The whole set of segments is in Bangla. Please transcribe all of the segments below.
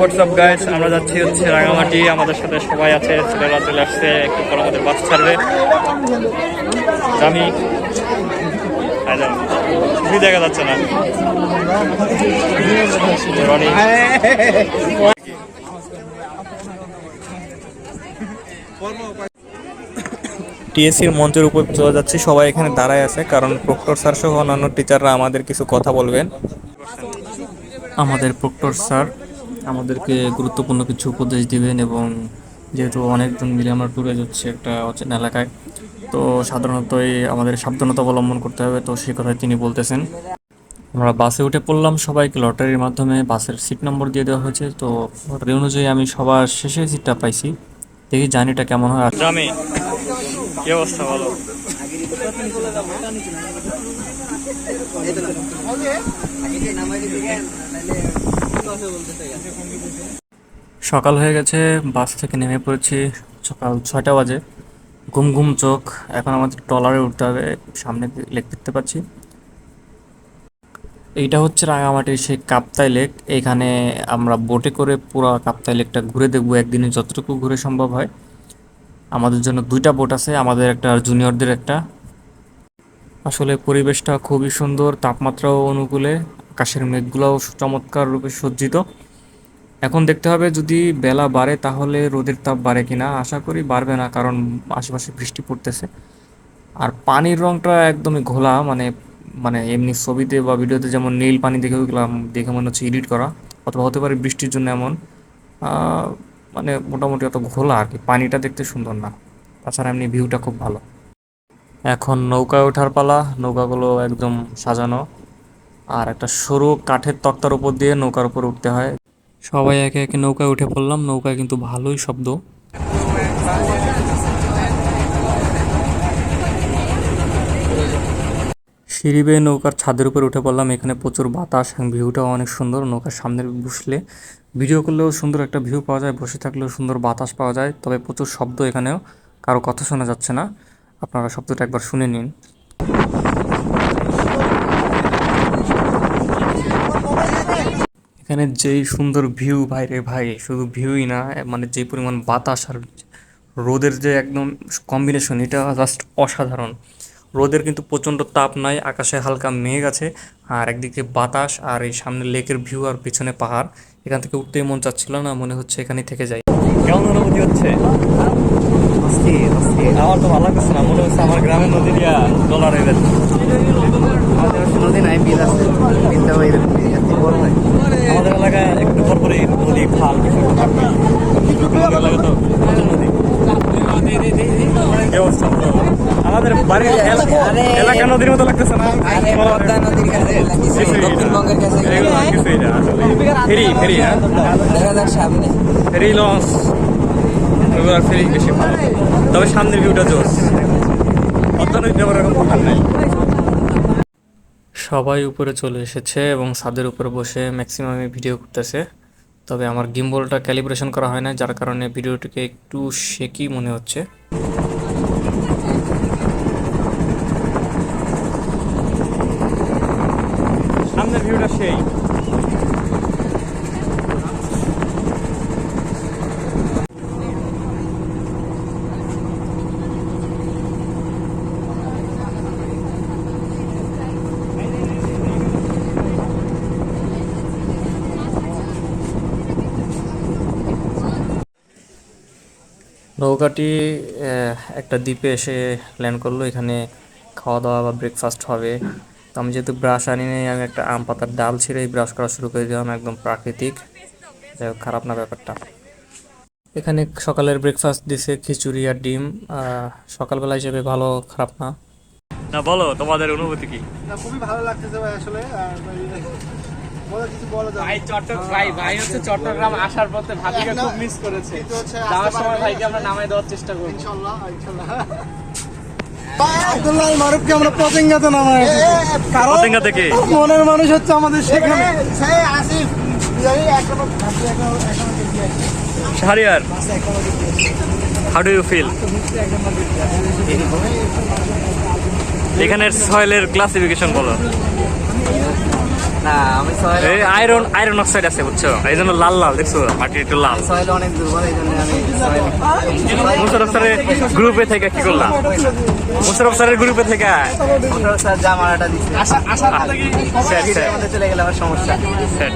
হোয়াটসঅ্যাপ গাইস আমরা যাচ্ছি হচ্ছে রাঙামাটি। আমাদের সাথে সবাই আছে। ছেলেরা চলে আসছে। একটু পর আমাদের বাস ছাড়বে। আমি কিছুই দেখা যাচ্ছে না। রনি। টিএসসির মঞ্চের উপর চলে যাচ্ছি। সবাই এখানে দাঁড়ায় আছে। কারণ প্রক্টর স্যার সহ অন্যান্য টিচাররা আমাদের কিছু কথা বলবেন। আমাদের প্রক্টর স্যার আমাদেরকে গুরুত্বপূর্ণ কিছু উপদেশ দিবেন এবং যেহেতু অনেকজন মিলে আমরা ট্যুরে যাচ্ছি একটা অচেনা এলাকায়, তো সাধারণত এই আমাদের সাবধানতা অবলম্বন করতে হবে, তো সেই কথাই তিনি বলতেছেন। আমরা বাসে উঠে পড়লাম, সবাইকে লটারির মাধ্যমে বাসের সিট নম্বর দিয়ে দেওয়া হয়েছে, তো লটারি অনুযায়ী আমি সবার শেষে সিটটা পাইছি। দেখি জার্নিটা কেমন হয়। অবস্থা সকাল হয়ে গেছে, বাস থেকে নেমে পড়েছি সকাল ছয়টা বাজে। ঘুম ঘুম চোখ, এখন আমাদের ট্রলারে উঠতে হবে, সামনে লেক দেখতে পাচ্ছি। এইটা হচ্ছে রাঙামাটির সেই কাপ্তাই লেক। এখানে আমরা বোটে করে পুরো কাপ্তাই লেকটা ঘুরে দেখব, একদিনে যতটুকু ঘুরে সম্ভব হয়। আমাদের জন্য দুইটা বোট আছে, আমাদের একটা জুনিয়রদের একটা। আসলে পরিবেশটা খুবই সুন্দর, তাপমাত্রাও অনুকূলে। আকাশের মেঘগুলোও চমৎকার রূপে সজ্জিত। এখন দেখতে হবে যদি বেলা বাড়ে তাহলে রোদের তাপ বাড়ে কিনা। আশা করি বাড়বে না, কারণ আশেপাশে বৃষ্টি পড়তেছে। আর পানির রংটা একদমই ঘোলা মানে মানে এমনি ছবিতে বা ভিডিওতে যেমন নীল পানি দেখে দেখে মনে হচ্ছে এডিট করা, অথবা হতে পারে বৃষ্টির জন্য এমন। মানে মোটামুটি অত ঘোলা আর কি, পানিটা দেখতে সুন্দর না। তাছাড়া এমনি ভিউটা খুব ভালো। এখন নৌকায় ওঠার পালা, নৌকাগুলো একদম সাজানো। আর একটা সরু কাঠের তক্তার উপর দিয়ে নৌকার উপর উঠতে হয়। সবাই একে একে নৌকায় উঠে পড়লাম। নৌকায় কিন্তু ভালোই শব্দ। সিঁড়ি বেয়ে নৌকার ছাদের উপর উঠে পড়লাম। এখানে প্রচুর বাতাস ভিউটাও অনেক সুন্দর। নৌকার সামনে বসলে ভিডিও করলেও সুন্দর একটা ভিউ পাওয়া যায়, বসে থাকলেও সুন্দর বাতাস পাওয়া যায়। তবে প্রচুর শব্দ এখানেও, কারও কথা শোনা যাচ্ছে না। আপনারা শব্দটা একবার শুনে নিন। এখানে যেই সুন্দর ভিউ ভাই রে ভাই শুধু ভিউই না মানে যেই পরিমাণ বাতাস আর রোদের যে একদম কম্বিনেশন এটা জাস্ট অসাধারণ। রোদের কিন্তু প্রচণ্ড তাপ নাই আকাশে হালকা মেঘ আছে আর একদিকে বাতাস আর এই সামনে লেকের ভিউ আর পিছনে পাহাড়। এখান থেকে উঠতেই মন চাচ্ছিল না মনে হচ্ছে এখানেই থেকে যাই। কেমন অনুভূতি হচ্ছে? আমার তো ভালো লাগতেছে না মনে হচ্ছে আমার গ্রামের নদী দিয়া ডলার হয়ে যাচ্ছে নদী নাই বিল আছে বিলটা বড় হয়। আমাদের এলাকায় একটু পর পরে নদী খাল কিছু আমাদের তো বাড়ির এলাকা নদীর মতো লাগতেছে না। দক্ষিণবঙ্গের কাছে। ফেরি ফেরি হ্যাঁ? দেখা যাক সামনে। ফেরি লঞ্চ। ফেরি বেশি ভালো। তবে সামনের ভিউটা জোস অর্থনৈতিক এরকম নাই। সবাই উপরে চলে এসেছে এবং ছাদের উপরে বসে ম্যাক্সিমামে ভিডিও করতেছে। তবে আমার গিম্বলটা ক্যালিব্রেশন করা হয় না যার কারণে ভিডিওটিকে একটু শেকি মনে হচ্ছে সামনের ভিউটা সেই নৌকাটি একটা দ্বীপে এসে ল্যান্ড করল। এখানে খাওয়া দাওয়া বা ব্রেকফাস্ট হবে। তো আমি যেহেতু ব্রাশ আনি নাই আমি একটা আম পাতার ডাল ছিঁড়েই ব্রাশ করা শুরু করে দিলাম একদম প্রাকৃতিক। যাই হোক, খারাপ না ব্যাপারটা। এখানে সকালের ব্রেকফাস্ট দিছে খিচুড়ি আর ডিম। আহ, সকালবেলা হিসেবে ভালো খারাপ না। না বলো তোমাদের অনুভূতি কি? না খুবই ভালো লাগতেছে ভাই আসলে আর চট্টগ্রাম ভাই ভাই হচ্ছে চট্টগ্রাম আসার পথে ভাবিকে খুব মিস করেছে। যাওয়ার সময় ভাইকে আমরা নামাই দেওয়ার চেষ্টা করব। ইনশাআল্লাহ ইনশাআল্লাহ আব্দুল্লাহ মারুফকে আমরা পতেঙ্গাতে নামাই কারণ থেকে? মনের মানুষ হচ্ছে আমাদের সেখানে। Shahriar how do you feel এখানের সয়েলের ক্লাসিফিকেশন বলো। না আমি সয়েল এই আয়রন আয়রন অক্সাইড আছে বুঝছ? এই জন্য লাল লাল দেখছ? মাটি একটু লাল। সয়েল অনেক দুর্বল এই জন্য আমি সয়েল স্যারের গ্রুপে থেকে কি করলাম? মুসারফ স্যারের গ্রুপে থেকে? মোটর স্যার যা মারাটা দিচ্ছে আশা আশা স্যার স্যার চলে গেলে আমার সমস্যা। স্যার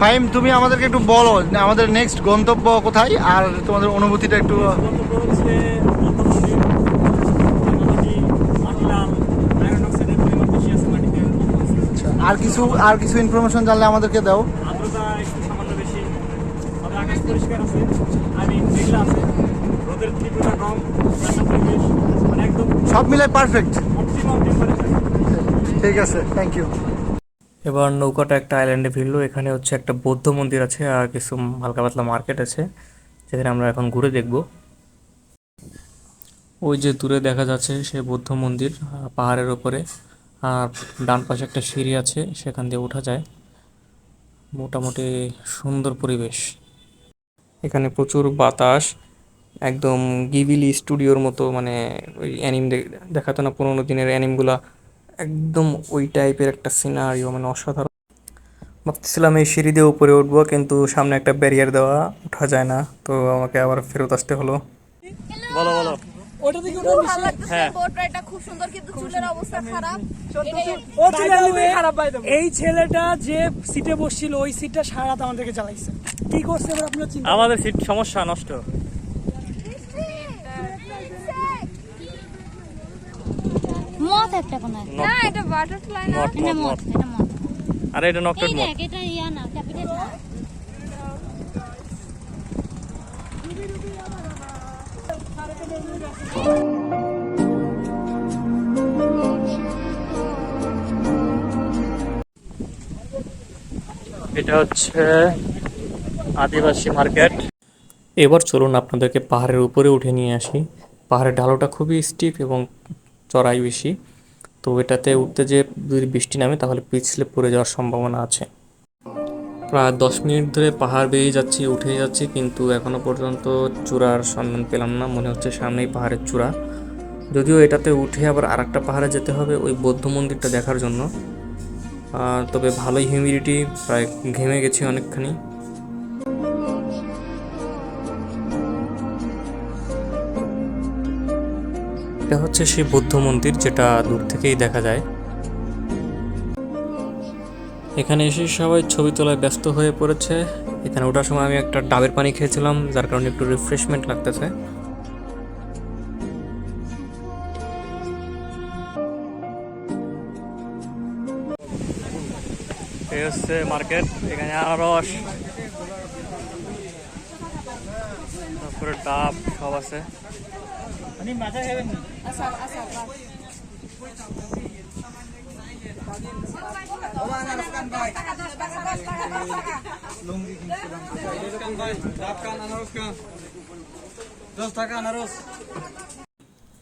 ফাইম তুমি আমাদেরকে একটু বলো যে আমাদের নেক্সট গন্তব্য কোথায়? আর তোমাদের অনুভূতিটা একটু আর কিছু আর কিছু ইনফরমেশন জানলে আমাদেরকে দাও। সব মিলে পারফেক্ট ঠিক আছে থ্যাংক ইউ এবার নৌকাটা একটা আইল্যান্ডে ফিরলো এখানে হচ্ছে একটা বৌদ্ধ মন্দির আছে আর কিছু হালকা পাতলা মার্কেট আছে যেখানে আমরা এখন ঘুরে দেখব। ওই যে দূরে দেখা যাচ্ছে সে বৌদ্ধ মন্দির পাহাড়ের ওপরে। আর ডান পাশে একটা সিঁড়ি আছে, সেখান দিয়ে ওঠা যায়। মোটামুটি সুন্দর পরিবেশ। এখানে প্রচুর বাতাস, একদম গিবিলি স্টুডিওর মতো মানে ওই অ্যানিম দেখাতো না পুরোনো দিনের অ্যানিমগুলা, একদম ওই টাইপের একটা সিনারিও মানে অসাধারণ। ভাবতেছিলাম এই সিঁড়ি দিয়ে উপরে উঠবো, কিন্তু সামনে একটা ব্যারিয়ার দেওয়া ওঠা যায় না। তো আমাকে আবার ফেরত আসতে হলো। বলো বলো। খুব ভালো লাগতেছে হ্যাঁ। বোট রাইডটা খুব সুন্দর কিন্তু চুলের অবস্থা খারাপ। এটাই- ও খারাপ এই ছেলেটা যে সিটে বসছিল ওই সিটটা সারা রাত আমাদেরকে চালাইছে কি করছে এবার আপনার চিন্তা আমাদের সিট সমস্যা নষ্ট। মত একটা কোন না এটা বাটারফ্লাই না। এটা মত মত মত এটা মত আরে এটা নকটেড মত এটা ইয়া না ক্যাপিটাল না? এটা হচ্ছে আদিবাসী মার্কেট। এবার চলুন আপনাদেরকে পাহাড়ের উপরে উঠে নিয়ে আসি। পাহাড়ের ঢালুটা খুবই স্টিপ এবং চড়াই বেশি। তো এটাতে উঠতে যে যদি বৃষ্টি নামে তাহলে পিছলে পড়ে যাওয়ার সম্ভাবনা আছে। প্রায় দশ মিনিট ধরে পাহাড় বেয়ে যাচ্ছি, উঠে যাচ্ছি, কিন্তু এখনও পর্যন্ত চূড়ার সন্ধান পেলাম না। মনে হচ্ছে সামনেই পাহাড়ের চূড়া। যদিও এটাতে উঠে আবার আরেকটা পাহাড়ে যেতে হবে ওই বৌদ্ধ মন্দিরটা দেখার জন্য। তবে ভালোই হিউমিডিটি প্রায় ঘেমে গেছি অনেকখানি। এটা হচ্ছে সেই বৌদ্ধ মন্দির যেটা দূর থেকেই দেখা যায়। এখানে এসে সবাই ছবি তোলায় ব্যস্ত হয়ে পড়েছে। এখানে ওঠার সময় আমি একটা ডাবের পানি খেয়েছিলাম যার কারণে একটু রিফ্রেশমেন্ট লাগতেছে। এই হচ্ছে মার্কেট এখানে আনারস তারপরে ডাব সব আছে।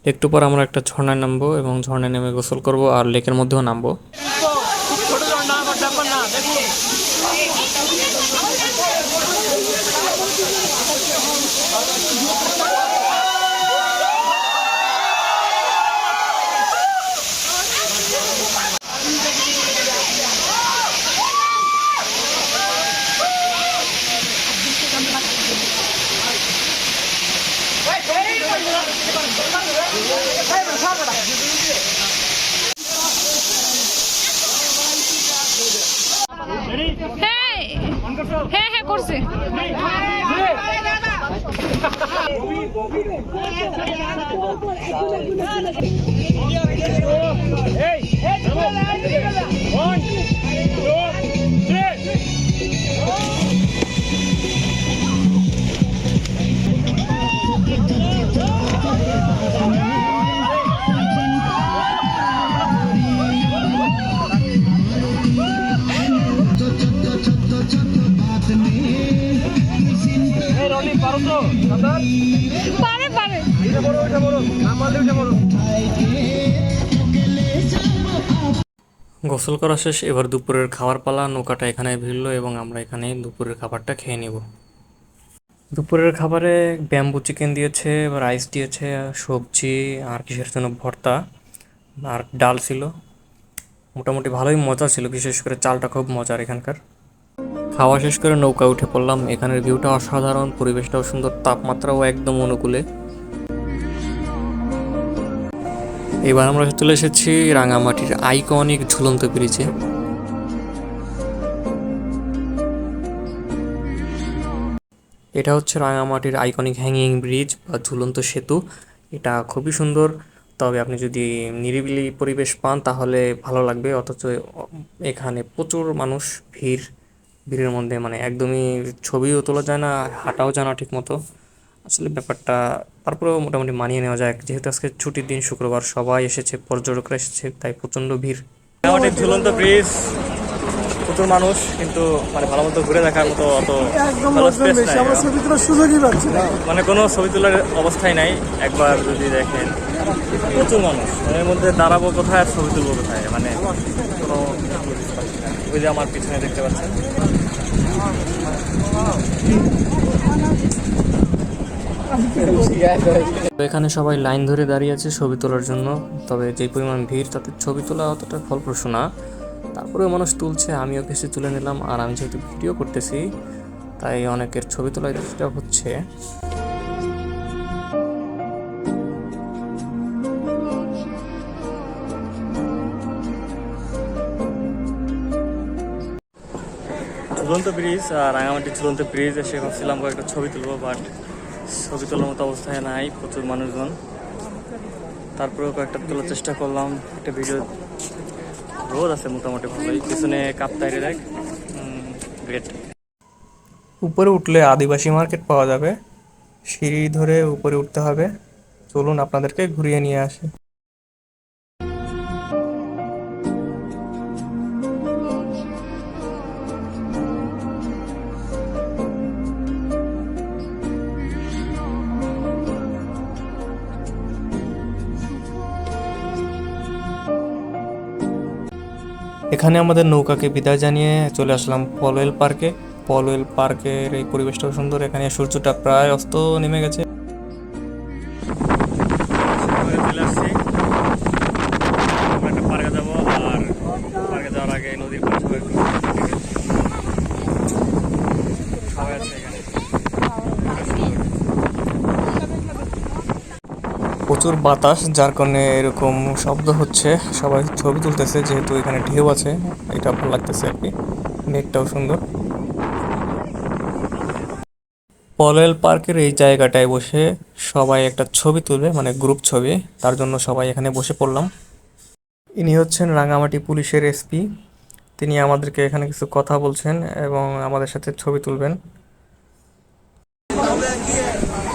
একটু পর আমরা একটা ঝর্ণায় নামবো এবং ঝর্ণায় নেমে গোসল করব আর লেকের মধ্যেও নামবো। হ্যাঁ হ্যাঁ হ্যাঁ করছে পারে পারে উঠে পড়ো উঠে পড়ো নাম বললে উঠে পড়ো গোসল করা শেষ এবার দুপুরের খাবার পালা নৌকাটা এখানে ভিড়লো এবং আমরা এখানে দুপুরের খাবারটা খেয়ে নেব। দুপুরের খাবারে ব্যাম্বু চিকেন দিয়েছে এবার রাইস দিয়েছে সবজি আর কিসের জন্য ভর্তা আর ডাল ছিল। মোটামুটি ভালোই মজা ছিল বিশেষ করে চালটা খুব মজার এখানকার। খাওয়া শেষ করে নৌকা উঠে পড়লাম। এখানের ভিউটা অসাধারণ, পরিবেশটাও সুন্দর, তাপমাত্রাও একদম অনুকূলে। এবার আমরা চলে এসেছি রাঙামাটির আইকনিক ঝুলন্ত ব্রিজে। এটা হচ্ছে রাঙামাটির আইকনিক হ্যাঙ্গিং ব্রিজ বা ঝুলন্ত সেতু। এটা খুবই সুন্দর, তবে আপনি যদি নিরিবিলি পরিবেশ পান তাহলে ভালো লাগবে, অথচ এখানে প্রচুর মানুষ, ভিড়। ভিড়ের মধ্যে মানে একদমই ছবিও তোলা যায় না হাঁটাও যায় না ঠিক মতো আসলে ব্যাপারটা তারপরেও মোটামুটি মানিয়ে নেওয়া যায়। যেহেতু আজকে ছুটির দিন শুক্রবার সবাই এসেছে পর্যটকরা এসেছে তাই প্রচণ্ড ভিড়। আমাদের ঝুলন্ত ব্রিজ প্রচুর মানুষ কিন্তু মানে ভালো মতো ঘুরে দেখার মতো অত সুযোগই পাচ্ছি না। মানে কোনো ছবি তোলার অবস্থায় নাই একবার যদি দেখেন। প্রচুর মানুষ এর মধ্যে দাঁড়াবো কোথায় আর ছবি তুলবো কোথায়? মানে ওই যে আমার পিছনে দেখতে পাচ্ছেন। এখানে সবাই লাইন ধরে দাঁড়িয়ে আছে ছবি তোলার জন্য। তবে যে পরিমাণ ভিড়, তাতে ছবি তোলা অতটা ফলপ্রসূ না। তারপরেও মানুষ তুলছে, আমিও কিছু তুলে নিলাম। আর আমি যেহেতু ভিডিও করতেছি, তাই অনেকের ছবি চেষ্টা হচ্ছে। ঝুলন্ত ব্রিজ রাঙামাটি ঝুলন্ত ব্রিজ, এসে ভাবছিলাম কয়েকটা ছবি তুলবো বাট ছবি তোলার মতো অবস্থায় নাই, প্রচুর মানুষজন। তারপরেও কয়েকটা তোলার চেষ্টা করলাম, একটা ভিডিও রোদ আছে মোটামুটি ভালোই, পিছনে কাপ্তাইরে দেখ। গ্রেট উপরে উঠলে আদিবাসী মার্কেট পাওয়া যাবে, সিঁড়ি ধরে উপরে উঠতে হবে। চলুন আপনাদেরকে ঘুরিয়ে নিয়ে আসি। এখানে আমাদের নৌকাকে বিদায় জানিয়ে চলে আসলাম পলওয়েল পার্কে। পলওয়েল পার্কের এই পরিবেশটাও সুন্দর এখানে সূর্যটা প্রায় অস্ত নেমে গেছে। প্রচুর বাতাস যার কারণে এরকম শব্দ হচ্ছে সবাই। ছবি তুলতেছে, যেহেতু এখানে ঢেউ আছে, এটা ভালো লাগতেছে আর কি। মেঘটাও সুন্দর। পলওয়েল পার্কের এই জায়গাটায় বসে সবাই একটা ছবি তুলবে মানে গ্রুপ ছবি। তার জন্য সবাই এখানে বসে পড়লাম। ইনি হচ্ছেন রাঙামাটি পুলিশের এসপি। তিনি আমাদেরকে এখানে কিছু কথা বলছেন এবং আমাদের সাথে ছবি তুলবেন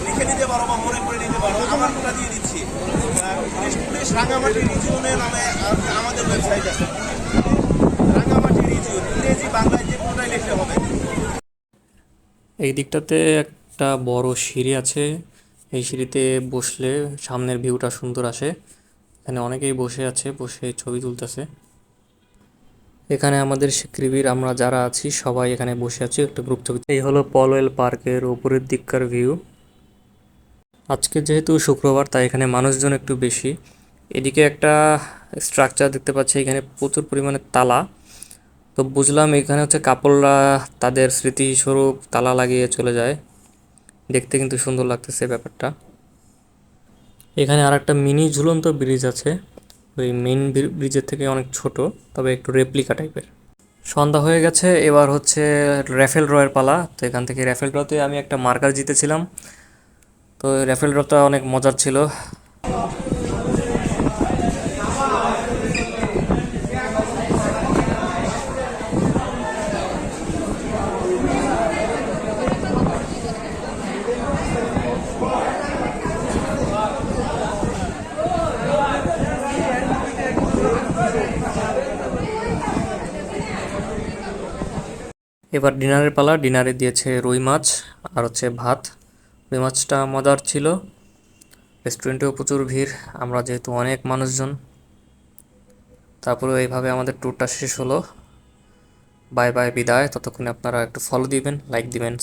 লিখে নিতে পারো বা মনে করে নিতে পারো আমার কোটা দিয়ে দিচ্ছি আহ, পুলিশ পুলিশ রাঙামাটি নামে আমাদের ওয়েবসাইট আছে। রাঙামাটি ইংরেজি বাংলায় যে কোনোটাই লিখতে হবে। এই দিকটাতে একটা বড় সিঁড়ি আছে। এই সিঁড়িতে বসলে সামনের ভিউটা সুন্দর আসে। এখানে অনেকেই বসে আছে, বসে ছবি তুলতেছে। এখানে আমাদের শিক্ষিবীর আমরা যারা আছি, সবাই এখানে বসে আছি একটা গ্রুপ ছবি। এই হলো পলওয়েল পার্কের উপরের দিককার ভিউ আজকে যেহেতু শুক্রবার, তাই এখানে মানুষজন একটু বেশি। এদিকে একটা স্ট্রাকচার দেখতে পাচ্ছি, এখানে প্রচুর পরিমাণে তালা। তো বুঝলাম এখানে হচ্ছে কাপড়রা তাদের স্মৃতিস্বরূপ তালা লাগিয়ে চলে যায়। দেখতে কিন্তু সুন্দর লাগতেছে ব্যাপারটা। এখানে আর একটা মিনি ঝুলন্ত ব্রিজ আছে। ওই মেইন ব্রিজের থেকে অনেক ছোট, তবে একটু রেপ্লিকা টাইপের সন্ধ্যা হয়ে গেছে, এবার হচ্ছে র্যাফেল ড্রয়ের পালা। তো এখান থেকে র্যাফেল ড্রতে আমি একটা মার্কার জিতেছিলাম। তো র্যাফেল ড্রটা অনেক মজার ছিল। এবার ডিনারের পালা। ডিনারে দিয়েছে রুই মাছ আর হচ্ছে ভাত। রুই মাছটা মজার ছিল। রেস্টুরেন্টেও প্রচুর ভিড়। আমরা যেহেতু অনেক মানুষজন। তারপরে এইভাবে আমাদের ট্যুরটা শেষ হলো। বাই বাই বিদায়। ততক্ষণে আপনারা একটু ফলো দিবেন লাইক দিবেন